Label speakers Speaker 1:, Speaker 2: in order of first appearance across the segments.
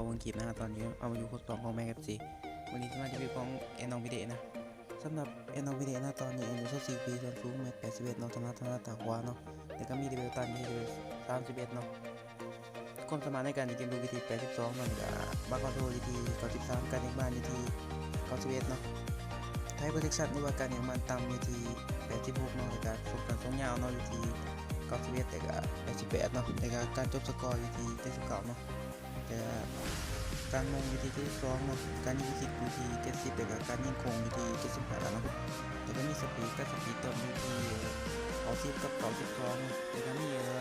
Speaker 1: าอังกฤบนะตอนนี้เอามาอยู่โค้ดสองของแมกกาซีวันนี้จะมาจะวิเคราะห์แอนนองวิเดนะสำหรับแอนนองวิเดนะตอนนี้อยู่ชั้นสี่ปีส่วนสูงเมตรแปดสิบเอ็ดเนาะถนัดนัตาขวาเนาะแต่ก็มีเดเวลตันมีเดเวลสามสิบเอ็ดเนาะความสมารถในการยิงเกมดูวิธีแปดสิบสองมันกับบาคอนโทรวิธีเก้าสิบสามการยิงบ้านวิธีเก้าสิบเอ็ดเนาะไทยโปรเจคชั่นด้วยการยิงมันต่ำวิธีแปดสิบหกเนาะแต่การสุดการทรงยาวเนาะวิธีเก้าสิบเอ็ดแต่ก็แปดสิบแปดเนาะแต่ก็การจบสกอร์วิธีเจ็ดสิบเก้าเนาะ แต่การมงวิธีที่สองเนาะการยิงคิดวิธีเจ็ดสิบแต่กับการยิงโคงวิธีเจ็ดสิบห้าเนาะแล้วก็มีสปีดกับสปีดต้นวิธีเอาสิบกับเก่าสิบสองแล้วก็มีเยอ่อ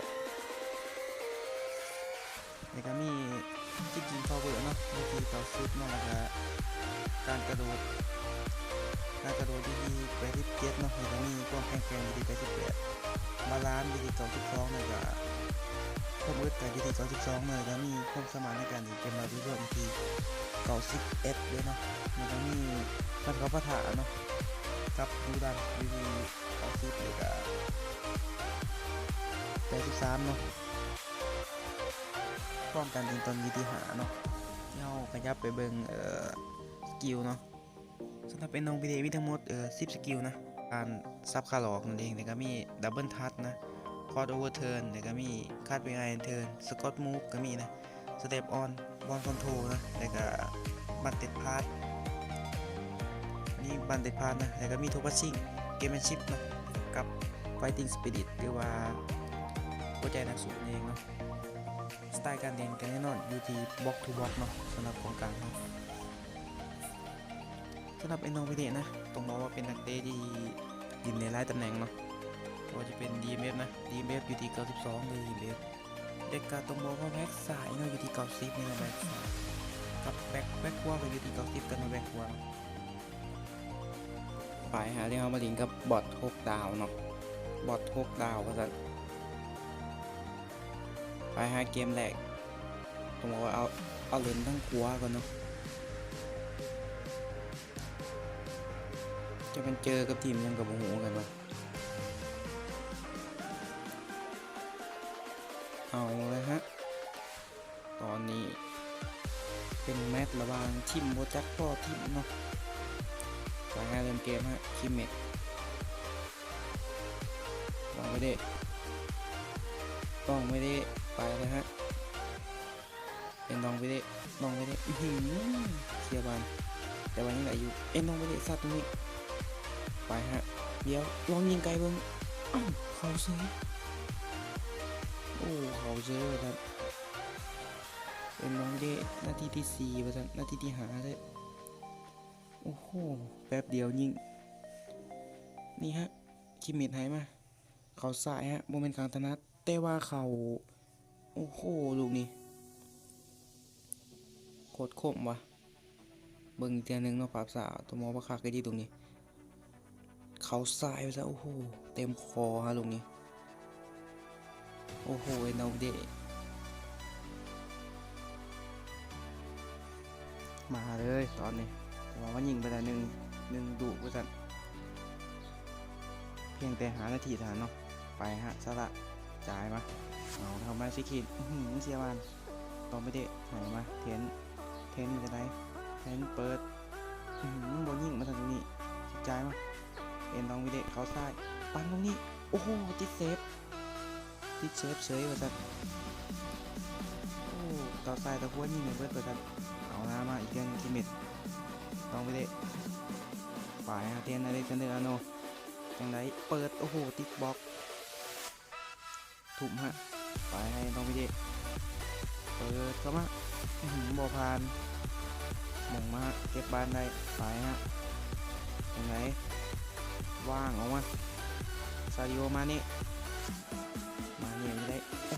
Speaker 1: แล้วก็มีจิกยิงพาวเวอร์เนาะวิธีเก่าสิบเนาะแล้วก็การกระโดดการกระโดดวิธีแปดสิบเจ็ดเนาะแล้วก็มีควแข็งแกร่งวิธีแปดสิบแปดบาลานซ์วิธีเก่าสิบสองแล้วก็ ความอึดแต่วิธี92เลยแล้วมีความสามารถในการยิงเกมมาด้วยวิธี90 f ด้วยเนาะมันก็มีพันกับปะถาเนาะกับดูดันวิธี90เลยก็83เนาะพร้อมกันยิงตอนวิธีหาเนาะที่เราขยับไปเบิ่งเอ่อสกิลเนาะสำหรับเป็นนงวิดีโอมีทั้งหมดเอ่อ10สกิลนะการซับคาร์ลอกนั่นเองแล้วก็มีดับเบิลทัชนะ คอร์ดโอเวอร์เทิร์นแล้วก็มีคาดเป็นไอเทิร์นสกอตมูฟก็มีนะสเตปออนบอลคอนโทรนะแล้วก็บันเต็ดพาร์ทนี่บันเต็ดพาร์ทนะแล้วก็มีทูปัชชิ่งเกมแมนชิพนะกับไฟติ้งสปิริตหรือว่าหัวใจนักสู้เองเนาะสไตล์การเล่นกันแน่นอนอยู่ที่บล็อกทูบล็อกเนาะสำหรับของกลางนะสำหรับเอ็นโนวิเดนะต้องบอกว่าเป็นนักเตะที่ยิมในหลายตำแหน่งเนาะ ก็จะเป็น DMF นะ DMF อยู่ที่92เลย DMF เด็กกาตรงบอกว่าแบ็กสายเนาะอยู่ที่90นี่นะแบ็กสายกับแบ็กแบ็กขวาก็อยู่ที่90กันนะแบ็กขวาไปหาที่เขามาลิงกับบอท6ดาวเนาะบอท6ดาวก็จะไปหาเกมแรกต้องบอกว่าเอาเอาเลนทั้งขวก่อนเนาะจะเป็นเจอกับทีมยังกับโมโหกันวะ เอาเลยฮะ ตอนนี้ เป็นแมตช์ระหว่างทีมโบจักพ่อทีมเนาะสายงานเริ่มเกมฮะคิมเมตต้องไม่ได้ต้องไม่ได้ไปเลยฮะเป็นน้องไม่ได้น้องไม่ได้อื้อหือเชียบานแต่วันนี้ไหลอยู่เอ็นน้องไม่ได้ซัดตรงนี้ไปฮะ เดี๋ยวลองยิงไกลเบิ้งอ้าวเขาซื้อ เขาเจอครับเป็นน้องเดนาที่ที่สี่ประจันนาที่ที่หาเลยโอ้โห แป๊บเดียวยิง นี่ฮะ คิมเมดหายมา เขาสายฮะโมเมนต์กลางตนัดแต่ว่าเขา โอ้โห ลูกนี้โคตรคมวะเบิ่งอีกเทียหนึงเนาะภาพสาวตัวมองว่าคักได้ดีตรงนี้ เขาสายไปซะโอ้โห เต็มคอฮะลูกนี้ อ้โหเนเอาเดมาเลยตอนนี้ผมว่ายิงไปแล้วหนึ่งหนึ่งดุไปสันเพียงแต่หานาทีเท่านเนาะไปฮะสละจ่ายมาเอาทำมาสิคิดหือเสียบานตองไม่ได้หายมาเทนเทนจะได้เทนเปิดบอลยิงมาทางตรงนี้จ่ายมาเอ็นต้องไม่ได้เขาซ้ายปันตรงนี้โอ้โหติดเซฟ ติดเชฟเฉยว่าจัดโอ้ต่อสายตะพัวนี่เหมือนเบิดว่าจัดเอาหน้ามาอีกเรื่องที่เม็ดลองไปเด้ฝ่ายฮาเทียนอเล็กซานเดอร์อาโนจังไรเปิด โอ้โห ติดบล็อกถุ่มฮะฝ่ายให้ลองไปเด้เปิดเข้ามาหือบอพานหมงมาเก็บบานได้ฝ่ายฮะจังไรว่างออกมาซาดิโอมานี่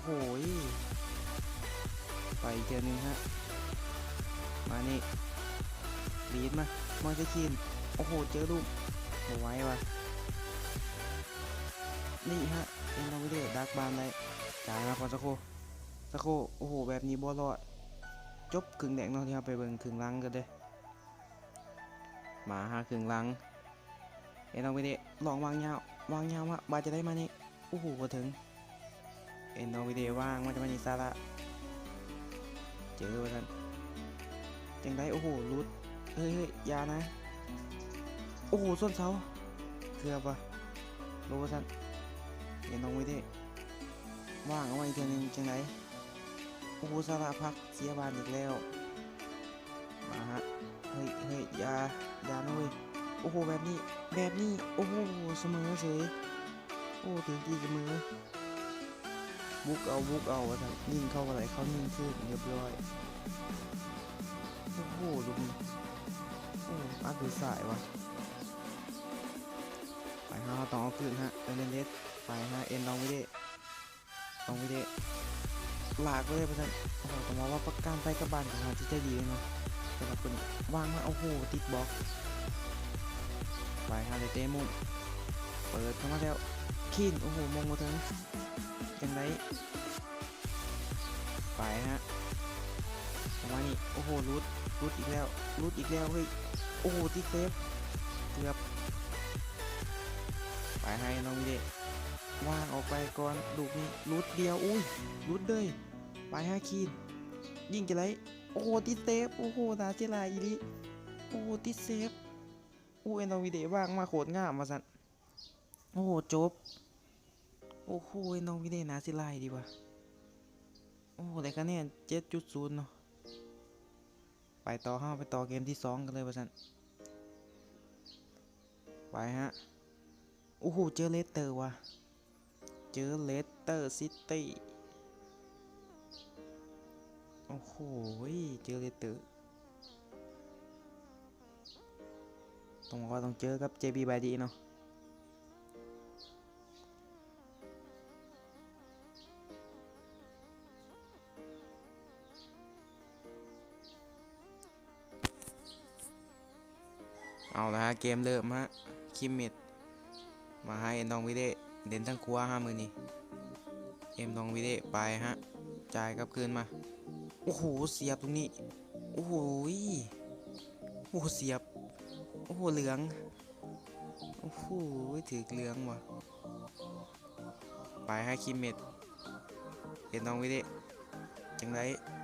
Speaker 1: โอ้โหยไปเจอหนึ่งฮะ มานี่บีดมามอยจะคิน โอ้โห เจอลูกโหไว้วะนี่ฮะ เอ็นเอาว้เดดักบานได้จ่ายมาก่อนสักโคสักโคโอ้โห แบบนี้บอลรอด จบครึ่งแดงเนาะที่เราไปเบิ่งครึ่งลังกันเด้มาฮะครึ่งลัง เอ็นเอาว้เดลองวางยาววางยาวมาบาจะได้มานี่โอ้โหพอถึง เอ็นโนวิดีว่างมันจะมานิซาระเจอว่าท่านจังไดโอ้โหรุดเฮ้ยเฮ้ยยานะ โอ้โหส้นเสาเกือบว่ะโลสันเห็นนองว้ดิว่างเอาไว้อีเทีนึงจังไดโอ้โหสาระพักเสียบานอีกแล้วมาฮะเฮ้ยเฮ้ยยายานะเว้ยโอ้โหแบบนี้แบบนี้โอ้โหเสมอเฉยโอ้ถึงตีเสมอ บุกเอาบุกเอาวะท่านยิงเข้าอะไรเข้ายิงขึ้นเรียบร้อยโอ้โหลุงโอ้อัดหรือสายวะไปฮะต้องเอาคืนฮะเอเลนเดสไปฮะเอ็นลองวิเดะลองวิเดะหลากเลยประชันโอ้โหต้องว่าประกันไปกับบานของเราที่ใจดีเลยเนาะสำหรับคนวางมาโอ้โหติดบล็อกไปฮะเลยเตะมุนเปิดเข้ามาแล้วขีนโอ้โหมองมาถึง จังไรไปฮะประมาณนี้โอ้โหรูดรูดอีกแล้วรูดอีกแล้วเฮ้ยโอ้โหติดเซฟเกือบไปให้น้องวิเดว่างออกไปก่อนลูกนี้รูดเดียวอุ้ยรูดเลยไปฮะคีนยิงจะไรโอ้โหติดเซฟโอ้โหนาเจลาอีลิโอ้โหติดเซฟอู้เอ็นเอาวิเดว่างมาโคตรงามมาสันโอ้โหจบ อ้โหเอ็นเอาวิเดนาสิไลดีว่ะโอ้แต่คะแนนเจ็ดจุดศูนย์เนาะไปต่อห้าไปต่อเกมที่สองกันเลยว่าสันไปฮะโอ้โหเจอเลสเตอร์ว่ะเจอเลสเตอร์ซิตี้โอ้โหเจอเลสเตอร์ต้องบอกว่าต้องเจอกับ JB บายดีเนาะ เอาละฮะเกมเริ่มฮะคิมมิดมาให้เอ็นดองวิเดเด่นทั้งครัวห้ามือนี่เอ็มดองวิเดไปฮะจ่ายกลับคืนมาโอ้โหเสียบตรงนี้โอ้โหโอ้โหเสียบโอ้โหเหลืองโอ้โหถือเหลืองว่ะไปให้คิมเมดเห็นน้องวิเดจังไร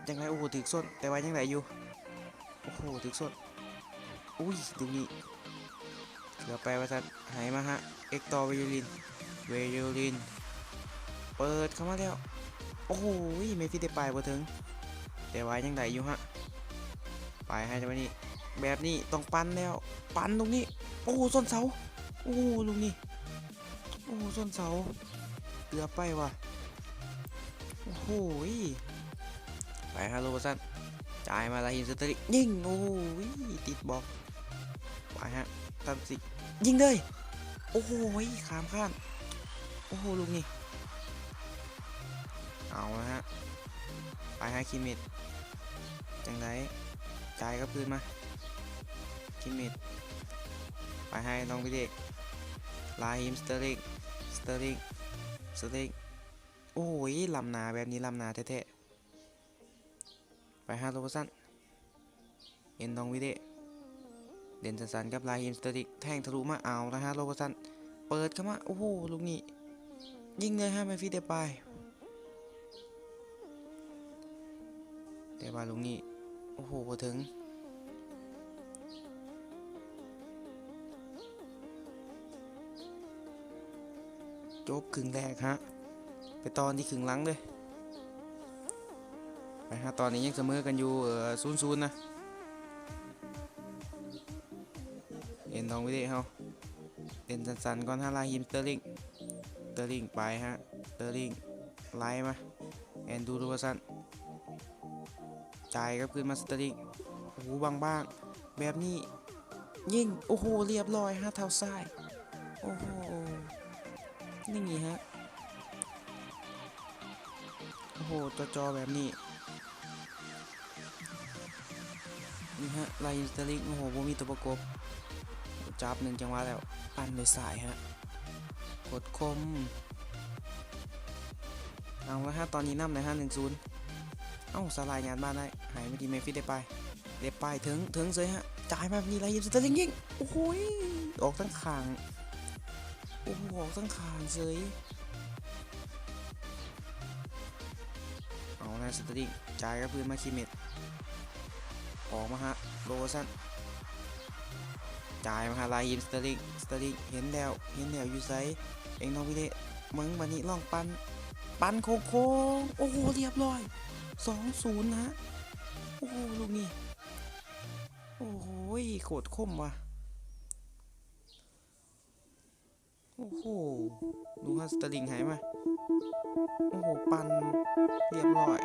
Speaker 1: จังไรโอ้โหถือส้นแต่ว่ายังไรอยู่โอ้โหถือส้น อุ้ยดูนี่เกือบไปว่าสันหายมาฮะ เอ็กตอร์เวโยลิน เวโยลิน เปิดเข้ามาแล้ว โอ้โหไม่ฟิตได้ไปบ่ถึง แต่ว่ายังไรอยู่ฮะ ไปให้จังหวะนี้ แบบนี้ต้องปั้นแล้ว ปั้นตรงนี้ โอ้โหส้นเสา โอ้โหลุงนี่โอ้โหส้นเสาเกือบไปว่ะ โอ้โหยไปฮะโรบสัน จ่ายมาลาฮินสเตอริยิงโอ้ยติดบล็อกไปฮะตันสิยิงเลยโอ้โหยขามข้ามโอ้โหลุงนี่เอาละฮะไปฮะคิมิดจังไรจ่ายกับคืนมาคิมิดไปให้น้องพิเด็กลาฮิมสเตอริงสเตอริงสเตอริงโอ้ยลำนาแบบนี้ลำนาแท้ๆ ไปฮะโรบสันเอ็นน้องวิเดเด่นสันๆกับลาฮิมสเตอริงแทงทะลุมาเอานะฮะโรบสันเปิดเข้ามา โอ้โห ลูกนี้ ยิงเลยฮะแมนฟิเดไปแต่ว่าลุงนี่โอ้โหพอถึง จบครึ่งแรกฮะ ไปตอนที่ครึ่งหลังเลย ไปฮะตอนนี้ยังเสมอกันอยู่เออศูนย์ศูนย์นะเอ็นทองวิเดเฮาเอ็นสันๆก่อนฮะลาฮิมสเตอร์ลิงสเตอร์ลิงไปฮะสเตอร์ลิงไล่มาแอนดูรูวสันจ่ายครับคืนมาสเตอร์ลิงโอ้โหบางบ้างๆแบบนี้ยิงโอ้โหเรียบร้อยฮะเท้าซ้ายโอ้โหนี่ไงฮะโอ้โหจอจอแบบนี้ นี่ฮะไลน์สเตอริงโอ้โหบ่มีตัวประกบจับหนึ่งจังหวะแล้วปั้นด้วยสายฮะกดคมเอาละฮะตอนนี้นำเลยฮะหนึ่งศูนย์เอ้าสลายงานบ้านได้หายไม่ดีเมฟิตได้ไปได้ไปถึงถึงเลยฮะจ่ายมาแบบนี้ไรยิมสเตอร์ลิงยิงโอ้โหยออกทั้งคางโอ้โหออกทั้งคางเลยเอาละสเตอร์ลิงจ่ายกับพื้นมาคิเมต ออกมาฮะโรซันจ่ายมาฮะลายยิมสเตอร์ลิงสเตอร์ลิงเห็นแล้วเห็นแล้วอยู่ไซเองน้องวิเดมึงบันนี้ลองปันปันโค้งโอ้โหเรียบร้อยสองศูนย์นะโอ้โหลูกนี่โอ้โหโคตรคมว่ะโอ้โห ดูฮะสเตอร์ลิงหายมา โอ้โห ปันเรียบร้อย